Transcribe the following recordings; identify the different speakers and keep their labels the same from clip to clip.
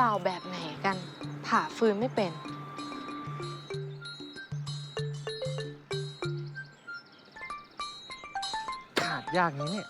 Speaker 1: บ่าวแบบไหนกัน ผ่าฟืนไม่เป็น
Speaker 2: ขาดยากนี้เนี่ย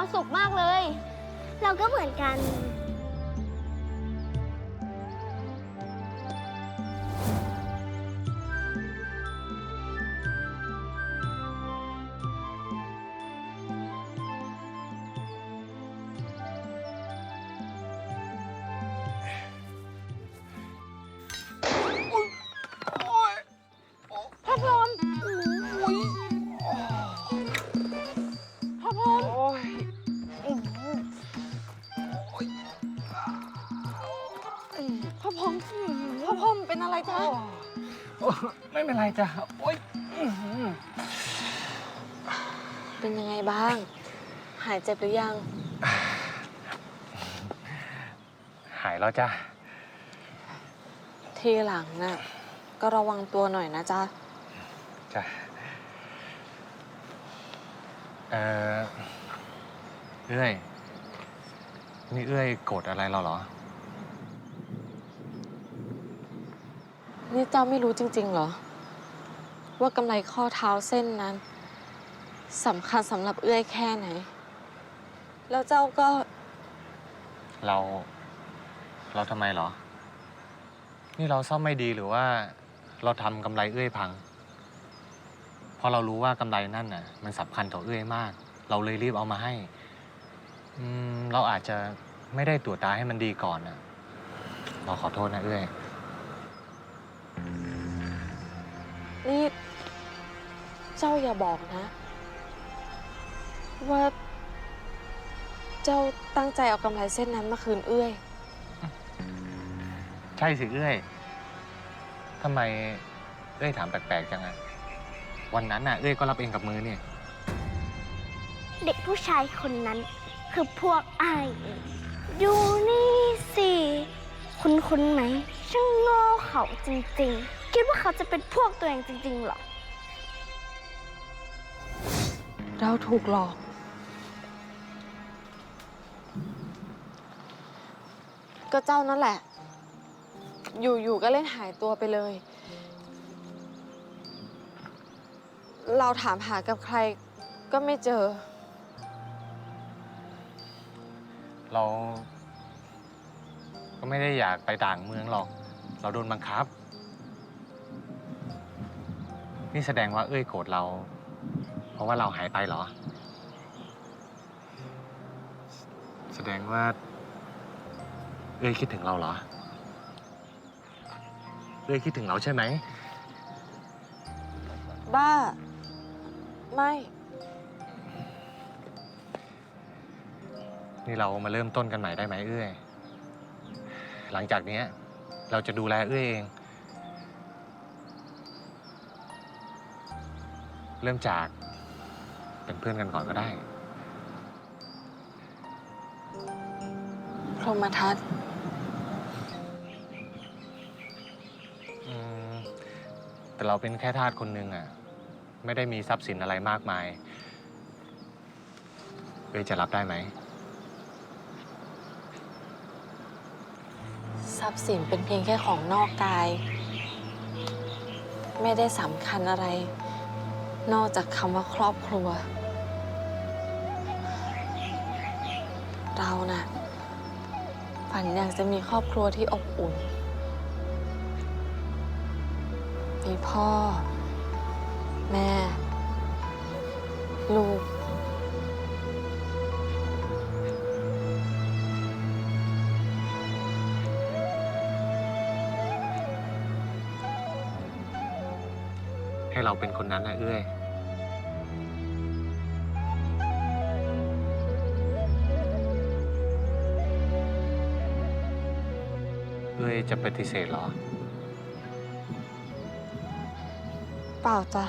Speaker 2: ควา
Speaker 3: มสุขมากเลย เราก็เหมือนกัน
Speaker 1: ไม่
Speaker 2: เป็นไรจ้ะโอ้ยอื้อหือ
Speaker 1: เป็นยังไงบ้าง หายเจ็บหรือยัง
Speaker 2: หายแล้วจ้ะ
Speaker 1: ทีหลังน่ะ ก็ระวังตัวหน่อยนะจ๊ะ
Speaker 2: จ้ะเอ่อเอื้อย นี่เอื้อยโกรธอะไรเราเหรอ
Speaker 1: นี่เจ้าไม่รู้จริง ๆ เหรอ ว่ากำไรข้อเท้าเส้นนั้นสำคัญสำหรับเอื้อยแค่ไหน แล้วเจ้าก็
Speaker 2: เรา เราทำไมเหรอ นี่เราซ่อมไม่ดีหรือว่า เราทำกำไรเอื้อยพัง เพราะเรารู้ว่ากำไรนั่นน่ะ มันสำคัญต่อเอื้อยมาก เราเลยรีบเอามาให้ อืม เราอาจจะไม่ได้ตรวจตาให้มันดีก่อนน่ะ เราขอโทษนะเอื้อย
Speaker 1: นี่ เจ้าอย่าบอกนะ ว่า เจ้าตั้งใจเอากำไรเส้นนั้นมาคืนเอื้อย
Speaker 2: ใช่สิเอื้อยทำไมเอื้อยถามแปลกๆจังอะวันนั้นน่ะเอื้อยก็รับเองกับมือเนี่ย
Speaker 3: เด็กผู้ชายคนนั้น คือพวกไอ้ายเองดูนี่สิ คุณคุณไหมช่างโง่เขาจริงๆ คิดว่าเขาจะเป็นพวกตัวเองจริงๆเหรอ
Speaker 1: เราถูกหลอก ก็เจ้านั่นแหละ อยู่ๆก็เล่นหายตัวไปเลย เราถามหากับใครก็ไม่เจอ
Speaker 2: เราก็ไม่ได้อยากไปต่างเมืองหรอก เราโดนบังคับ นี่แสดงว่าเอ้ยโกรธเรา ราะว่าเราหายไปเหรอ แสดงว่าเอ้ยคิดถึงเราเหรอเอ้ยคิดถึงเราใช่ไหม
Speaker 1: บ้า ไม่
Speaker 2: นี่เรามาเริ่มต้นกันใหม่ได้ไหมเอ้ยหลังจากเนี้ย เราจะดูแลเอ้ยเอง เริ่มจาก เป็นเพื่อนกันก่อนก็ได้
Speaker 1: พรหมทัศน์
Speaker 2: อืมแต่เราเป็นแค่ทาสคนหนึ่งอะไม่ได้มีทรัพย์สินอะไรมากมายเอ้ยจะรับได้ไหม
Speaker 1: ทรัพย์สินเป็นเพียงแค่ของนอกกาย ไม่ได้สำคัญอะไร นอกจากคำว่าครอบครัว เราน่ะฝันอยากจะมีครอบครัวที่อบอุ่น มีพ่อ แม่ ลูก
Speaker 2: ให้เราเป็นคนนั้นนะเอ้ย จะปฏิเสธเหรอ
Speaker 1: เปล่าจ้ะ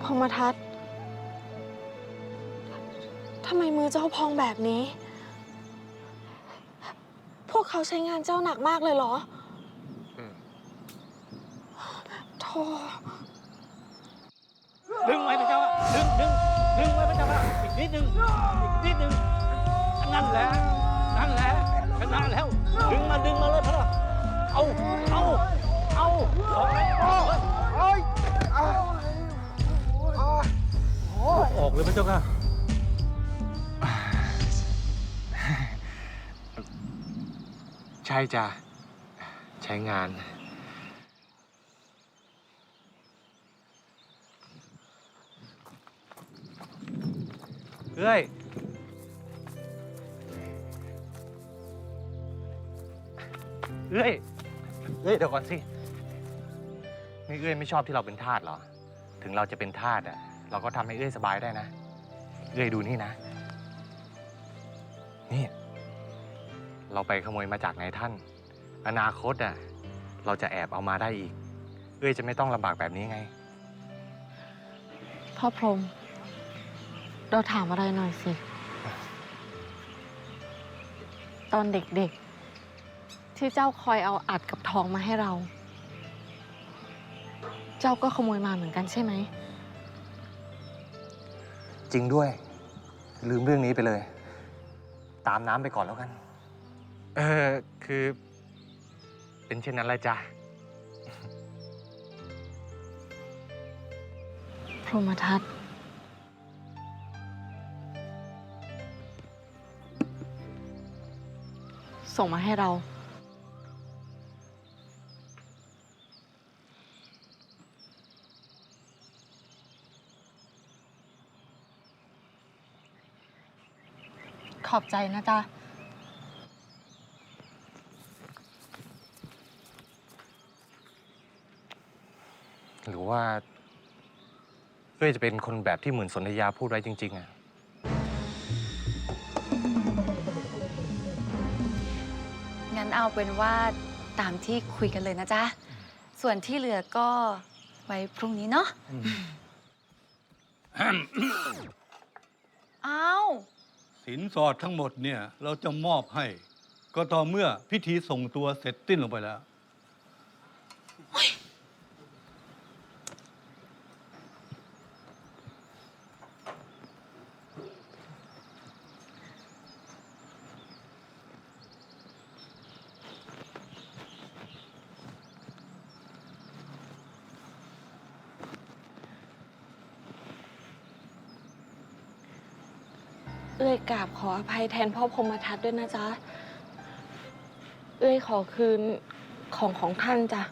Speaker 1: พรหมทัศน์ทำไมมือเจ้าพองแบบนี้ พวกเขาใช้งานเจ้าหนักมากเลยเหรอ
Speaker 2: อืม
Speaker 1: โธ่
Speaker 4: ดึงไว้พระเจ้าค่ะดึงดึงดึงไว้พระเจ้าค่ะอีกนิดนึง ออกเลยพระเจ้าค่ะ
Speaker 2: ใช่จ้ะใช้งานเอ้ย เอ้ย เอ้ยเดี๋ยวก่อนสิ นี่เอ้ยไม่ชอบที่เราเป็นทาสเหรอ ถึงเราจะเป็นทาสอะ เราก็ทำให้เอ้ยสบายได้นะ เอ้ยดูนี่นะ นี่ เราไปขโมยมาจากนายท่าน อนาคตอะเราจะแอบเอามาได้อีก เอ้ยจะไม่ต้องลำบากแบบนี้ไง
Speaker 1: พ่อพรหมเราถามอะไรหน่อยสิ ตอนเด็กๆ ที่เจ้าคอยเอาอัดกับทองมาให้เรา เจ้าก็ขโมยมาเหมือนกันใช่ไหม
Speaker 2: จริงด้วย ลืมเรื่องนี้ไปเลย ตามน้ำไปก่อนแล้วกัน เออคือ เป็นเช่นนั้นแหละจ้ะ
Speaker 1: พรหมทัศน์ส่งมาให้เรา ขอบใจนะจ๊ะ
Speaker 2: หรือว่าเอ้ยจะเป็นคนแบบที่เหมือนสนธยาพูดไว้จริง ๆอะ
Speaker 5: งั้นเอาเป็นว่าตามที่คุยกันเลยนะจ๊ะ ส่วนที่เหลือก็ไว้พรุ่งนี้เนาะ อ้าว
Speaker 6: สินสอดทั้งหมดเนี่ยเราจะมอบให้ ก็ต่อเมื่อพิธีส่งตัวเสร็จสิ้นลงไปแล้ว
Speaker 1: ขออภัยแทนพ่อพรหมทัตด้วยนะจ๊ะ เอ้ยขอคืนของของท่านจ้ะ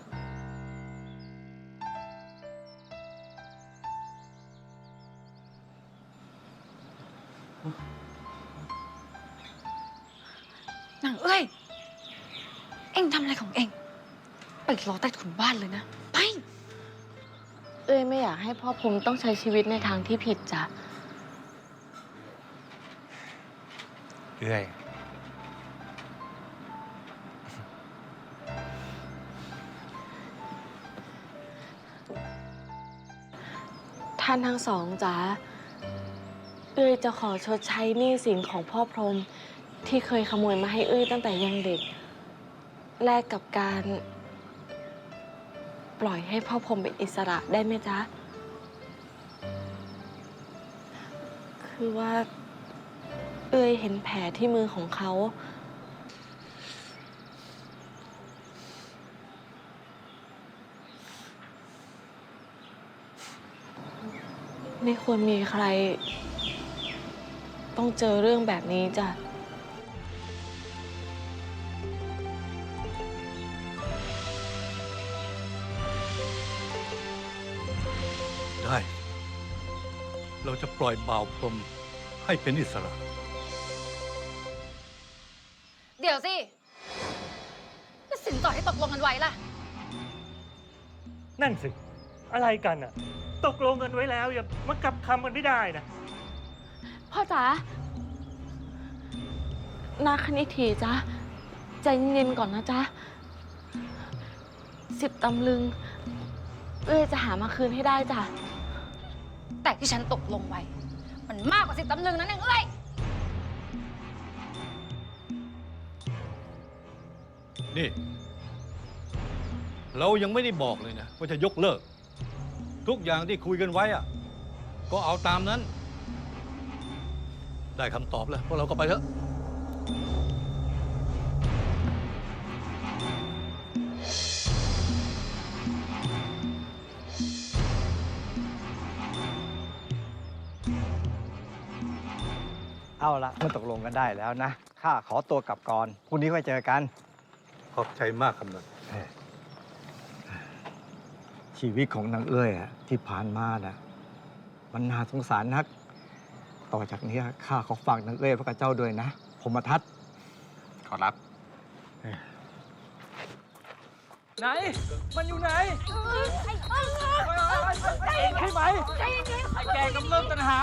Speaker 5: นางเอ้ย เอ็งทำอะไรของเอ็ง ไปรอใต้ถุนบ้านเลยนะ ไป
Speaker 1: เอ้ยไม่อยากให้พ่อพรหมต้องใช้ชีวิตในทางที่ผิดจ้ะ
Speaker 2: เอ้ย
Speaker 1: ท่านทั้งสองจ๋าเอื้อยจะขอชดใช้หนี้สินของพ่อพรหมที่เคยขโมยมาให้เอื้อยตั้งแต่ยังเด็ก แลกกับการ ปล่อยให้พ่อพรหมเป็นอิสระได้ไหมจ๊ะ คือว่า เอ้ยเห็นแผลที่มือของเขา ไม่ควรมีใคร ต้องเจอเรื่องแบบนี้จ้ะ
Speaker 6: ได้ เราจะปล่อยบ่าวพรมให้เป็นอิสระ
Speaker 5: ยวสิแล้วสินสอดที่ตกลงกันไว้ล่ะ
Speaker 4: นั่นสิ อะไรกันอะตกลงกันไว้แล้ว อย่ามากลับคำกันไม่ได้นะ
Speaker 1: พ่อจ๋านาคณิตถีจ้ะ
Speaker 7: ใจเย็นๆก่อนนะจ๊ะสิบตำลึง เอ้ยจะหามาคืนให้ได้จ้ะ
Speaker 5: แต่ที่ฉันตกลงไว้ มันมากกว่าสิบตำลึงนั้นเองเอ้ย
Speaker 6: นี่ เรายังไม่ได้บอกเลยนะ ว่าจะยกเลิก ทุกอย่างที่คุยกันไว้อะก็เอาตามนั้น ได้คำตอบแล้วพวกเราก็ไปเถอะ
Speaker 8: เอาละเมื่อตกลงกันได้แล้วนะ ข้าขอตัวกลับก่อนพรุ่งนี้ค่อยเจอกัน
Speaker 6: ขอบใจมากคำนั้น
Speaker 8: ชีวิตของนางเอ้ยอะที่ผ่านมานะมันน่าสงสารนัก ต่อจากนี้ข้าขอฝากนางเอ้ยพระกับเจ้าด้วยนะผมมาทัด
Speaker 2: ขอรับ
Speaker 9: ไหน มันอยู่ไหนใช่ไหมไอ้แกกำเริบตัณหา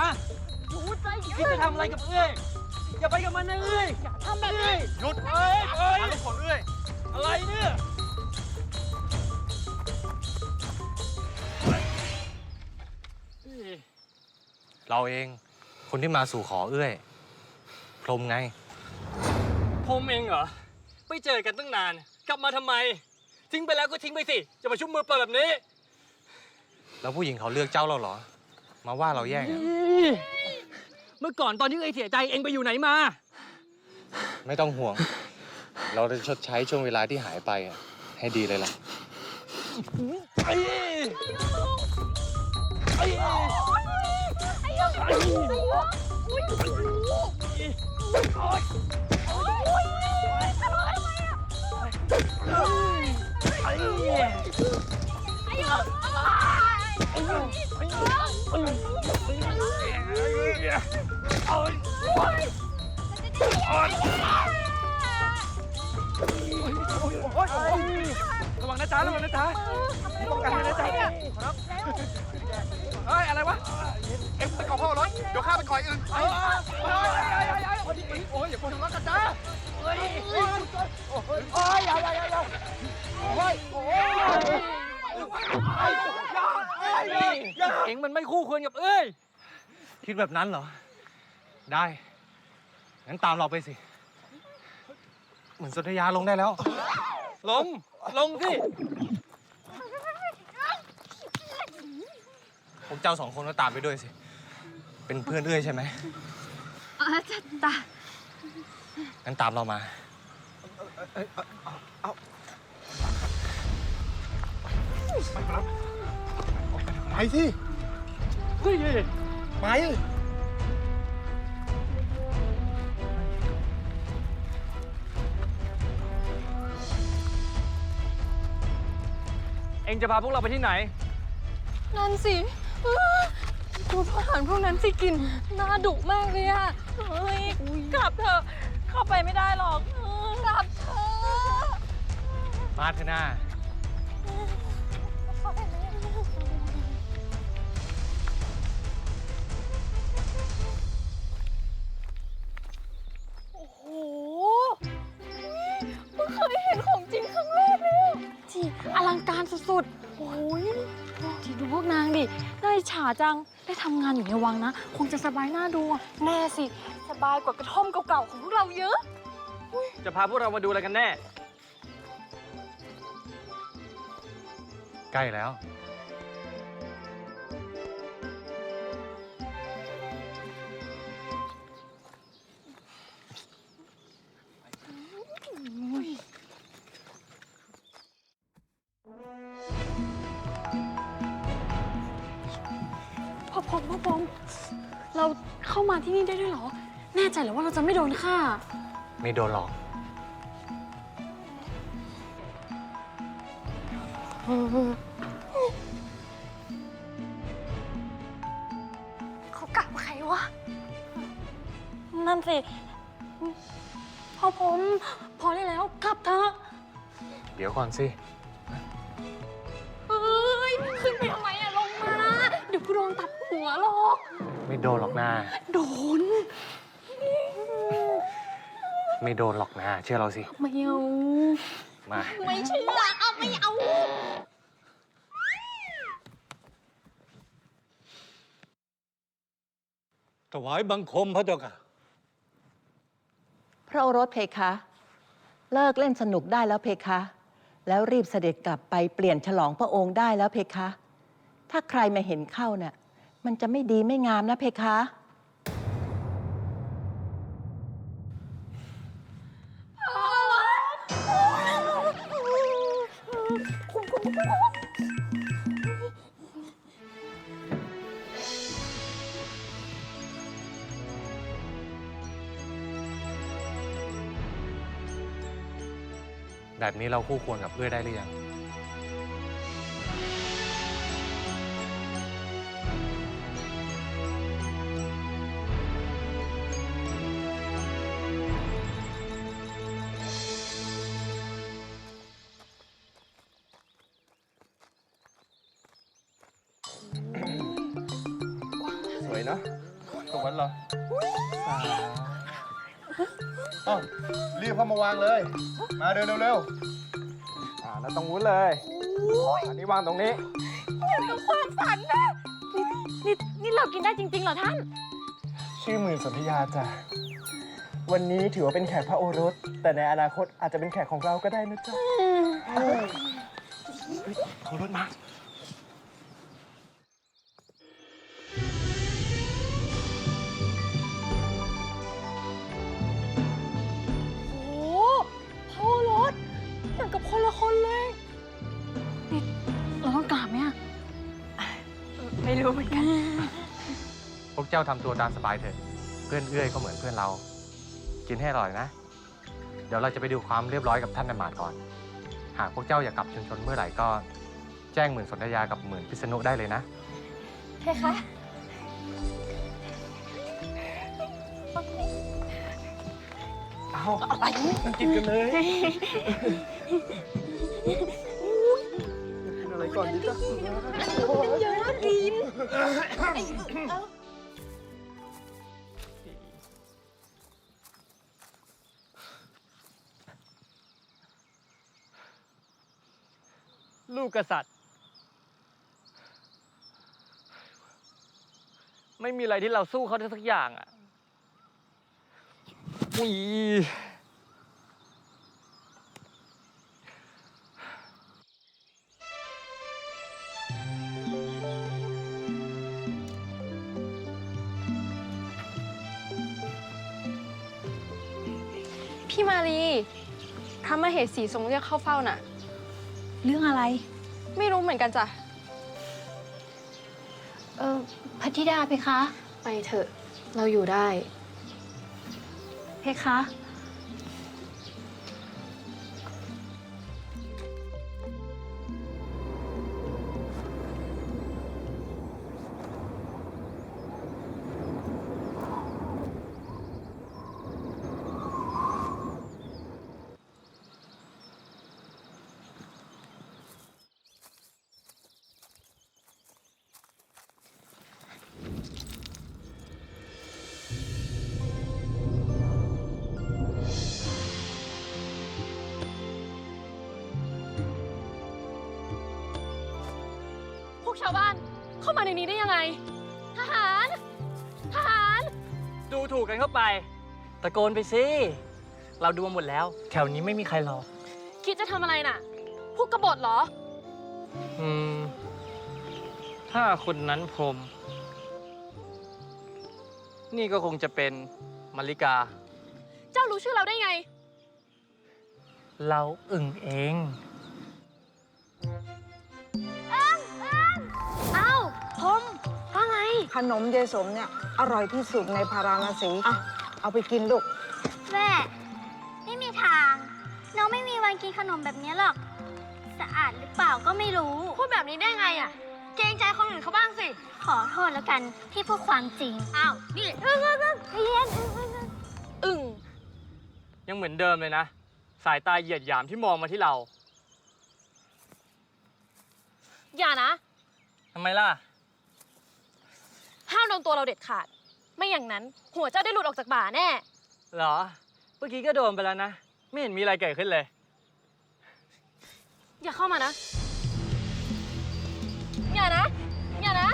Speaker 9: คิดจะทำอะไรกับเอ้ยอย่าไปกับมันนะเอ้ยทำแบบนี้หยุดเอ้ยเอ้ยผลเอ้ย อะไรเนี่ย
Speaker 2: เราเองคนที่มาสู่ขอเอื้อย พรหมไง
Speaker 10: ผมเองเหรอ ไม่เจอกันตั้งนาน กลับมาทำไม ทิ้งไปแล้วก็ทิ้งไปสิ จะมาชุบมือเปิดแบบนี้
Speaker 2: แล้วผู้หญิงเขาเลือกเจ้าเราเหรอ มาว่าเราแย่งอะ
Speaker 10: เมื่อก่อนตอนที่เอ้ยเสียใจเองไปอยู่ไหนมา
Speaker 2: ไม่ต้องห่วง เราจะชดใช้ช่วงเวลาที่หายไปอะให้ดีเลยล่ะ
Speaker 10: ไอ้ไอ้ระวังนะจ๊ะระวังนะจ๊ะป้องกันนะจ๊ะครับเฮ้ยอะไรวะเอ็งไปก่อพ่อรถเดี๋ยวข้าไปก่อยอื่นเฮ้ยโอ้ยโอ้ยอย่าคนทะเลาะกันจ้าเฮ้ยโอ้ยโอ้ยอย่าอย่าอย่าโอ้ยโอ้ยเอ็งมันไม่คู่ควรกับเอ้ย
Speaker 2: คิดแบบนั้นเหรอ ได้งั้นตามเราไปสิ เหมือนสนธยาลงได้แล้ว
Speaker 10: ลง ลงสิ
Speaker 2: พวกเจ้าสองคนก็ตามไปด้วยสิ เป็นเพื่อนเอื้อยใช่ไหม
Speaker 5: เออจ้ะจ้ะ
Speaker 2: งั้นตามเรามา
Speaker 6: ไปสิ
Speaker 10: เฮ้ย
Speaker 6: ไป
Speaker 10: เองจะพาพวกเราไปที่ไหน
Speaker 7: นั่นสิเออดูทหารพวกนั้นสิกินน่าดุมากเลยอะเฮ้ยกลับเถอะ เข้าไปไม่ได้หรอกเออกลับเถอะ
Speaker 2: มาเถอะหน้า
Speaker 7: สุดๆโอ้ยที่ดูพวกนางดิ น่าอิจฉาจัง ได้ทำงานอยู่ในวังนะ คงจะสบายหน้าดูอะแน่สิ สบายกว่ากระท่อมเก่าๆของพวกเราเยอะ
Speaker 10: จะพาพวกเรามาดูอะไรกันแน่
Speaker 2: ใกล้แล้ว
Speaker 7: มพ่อพรหมเราเข้ามาที่นี่ได้ด้วยเหรอ แน่ใจเหรอว่าเราจะไม่โดนฆ่า
Speaker 2: ไม่โดนหรอก
Speaker 11: เขากลับใครวะ
Speaker 7: นั่นสิ พ่อผม พอได้แล้วกลับเถอะ
Speaker 2: เดี๋ยวก่อนสิ
Speaker 7: ไม่โดนหรอก
Speaker 2: นา
Speaker 7: โดน
Speaker 2: ไม่โดนหรอกนะเชื่อเราสิ
Speaker 1: ไม่เอา
Speaker 2: มา
Speaker 1: ไม่เชื่อเอาไม่เอา
Speaker 6: ถวายบังคมพระเจ้าค่ะ
Speaker 12: พระโอรสเพคะ เลิกเล่นสนุกได้แล้วเพคะ แล้วรีบเสด็จกลับไปเปลี่ยนฉลองพระองค์ได้แล้วเพคะ ถ้าใครมาเห็นเข้าน่ะ มันจะไม่ดีไม่งามนะเพคะ
Speaker 2: แบบนี้เราคู่ควรกับเอื้อได้หรือยัง
Speaker 7: เหรออ้าวรีบเข้ามาวางเลย มาเร็วเร็วๆอ่าแล้วตรงนู้นเลยอันนี้วางตรงนี้
Speaker 1: นี่นี่เรากินได้จริงๆเหรอท่าน
Speaker 13: ชื่อหมื่นสนธยาจ้ะ วันนี้ถือว่าเป็นแขกพระโอรส แต่ในอนาคตอาจจะเป็นแขกของเราก็ได้นะจ๊ะเฮ้ยของรถมา
Speaker 2: จ้าทำตัวตามสบายเถอะ เพื่อนเอื้อยก็เหมือนเพื่อนเรา กินให้อร่อยนะ เดี๋ยวเราจะไปดูความเรียบร้อยกับท่านนายหมาดก่อน หากพวกเจ้าอยากกลับชุมชนเมื่อไหร่ก็แจ้งหมื่นสนธยากับหมื่นพิษณุได้เลยนะ
Speaker 1: เพคะ
Speaker 13: เอากินกันเลยกินอะไรก่อนดีจ๊ะ
Speaker 10: ลูกกษัตริย์ ไม่มีอะไรที่เราสู้เขาได้สักอย่างอะอี
Speaker 1: พี่มารีพระมเหสีทรงเรียกเข้าเฝ้าน่ะ
Speaker 5: เรื่องอะไร
Speaker 1: ไม่รู้เหมือนกันจ้ะ
Speaker 5: เออพัทธิดาเพคะ
Speaker 1: ไปเถอะ เราอยู่ได้
Speaker 5: เพคะ
Speaker 1: กชาวบ้าน เข้ามาในนี้ได้ยังไง ทหาร ทหาร
Speaker 10: ดูถูกกันเข้าไป ตะโกนไปสิ เราดูมาหมดแล้ว แถวนี้ไม่มีใครหรอก
Speaker 1: คิดจะทำอะไรน่ะ พวกกบฏเหรอ
Speaker 10: อืม ถ้าคนนั้นพรหมนี่ก็คงจะเป็นมาริกา
Speaker 1: เจ้ารู้ชื่อเราได้ไง
Speaker 10: เราอึ่งเอง
Speaker 3: อ้าพรหมว่าไง
Speaker 14: ขนมเยายสมเนี่ยอร่อยที่สุดในพาราณสีอะเอาไปกินลูก
Speaker 3: แม่ ไม่มีทาง น้องไม่มีวันกินขนมแบบนี้หรอก สะอาดหรือเปล่าก็ไม่รู้
Speaker 1: พูดแบบนี้ได้ไงอะ เกรงใจคนอื่นเขาบ้างสิ
Speaker 3: ขอโทษแล้วกันที่พูดความจริงอ้าว นี่เออเออเออเรียนเออเออเออ
Speaker 1: อึ่ง
Speaker 10: ยังเหมือนเดิมเลยนะ สายตาเหยียดหยามที่มองมาที่เรา
Speaker 1: อย่านะ
Speaker 10: ทำไมล่ะ
Speaker 1: ห้ามโดนตัวเราเด็ดขาด ไม่อย่างนั้น หัวเจ้าได้หลุดออกจากบ่าแน่
Speaker 10: เหรอ เมื่อกี้ก็โดนไปแล้วนะ ไม่เห็นมีอะไรเกิดขึ้นเลย
Speaker 7: อย่าเข้ามานะ
Speaker 10: อ
Speaker 7: ย่านะ อย่านะ